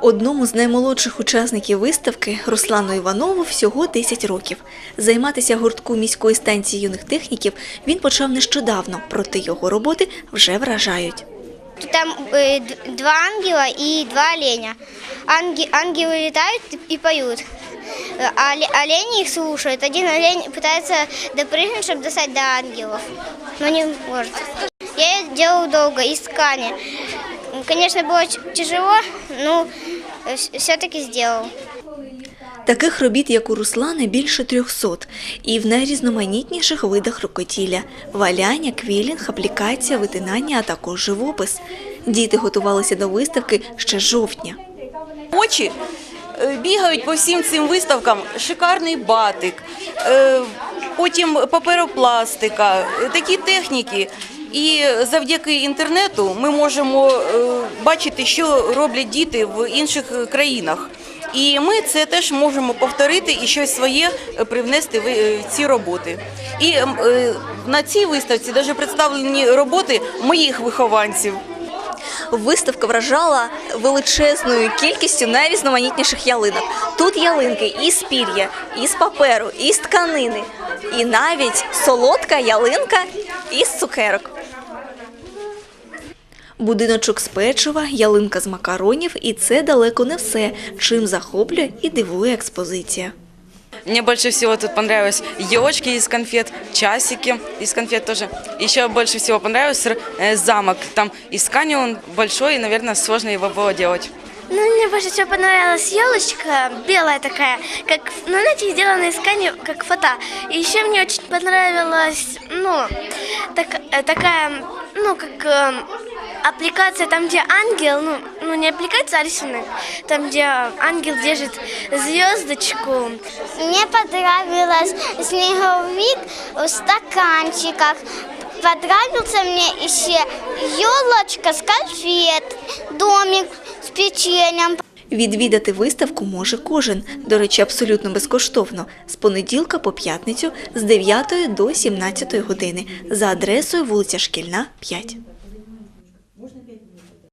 Одному з наймолодших учасників виставки Руслану Іванову всього 10 років. Займатися гуртку міської станції юних техніків він почав нещодавно, проте його роботи вже вражають. Там э, д- два ангела и два оленя. Анге- ангелы летают и поют, Э, а оле- олени их слушают. Один олень пытается допрыгнуть, чтобы достать до ангелов, но не может. Я это делал долго, из ткани. Конечно, было ч- тяжело, но все-таки сделал. Таких робіт, як у Руслана, більше 300, і в найрізноманітніших видах рукоділля – валяння, квілінг, аплікація, витинання, а також живопис. Діти готувалися до виставки ще жовтня. Очі е, бігають по всім цим виставкам. Шикарний батик, е, потім паперопластика, е, такі техніки. І завдяки інтернету ми можемо е, бачити, що роблять діти в інших країнах. І ми це теж можемо повторити і щось своє привнести в е, ці роботи. І е, на цій виставці навіть представлені роботи моїх вихованців. Виставка вражала величезною кількістю найрізноманітніших ялинок. Тут ялинки із пір'я, із паперу, із тканини, і навіть солодка ялинка із цукерок. Будиночок з печива, ялинка з макаронів, і це далеко не все, чим захоплює і дивує експозиція. Мне больше всего тут понравились елочки из конфет, часики из конфет тоже. Еще больше всего понравился э, замок. Там из ткани он большой, и, наверное, сложно его было делать. Ну, мне больше всего понравилась елочка, белая такая, как, ну, знаете, сделана из ткани, как фата. И еще мне очень понравилась, ну, так, э, такая, ну, как э, аппликация, там, где ангел, ну, ну, не аппликация, а рисунок, там, где ангел держит звездочку. Мне понравилось снеговик в стаканчиках. Понравился мне еще елочка с конфет, домик с печеньем. Відвідати виставку може кожен, до речі, абсолютно безкоштовно, з понеділка по п'ятницю з 9 до 17 години за адресою вулиця Шкільна, 5.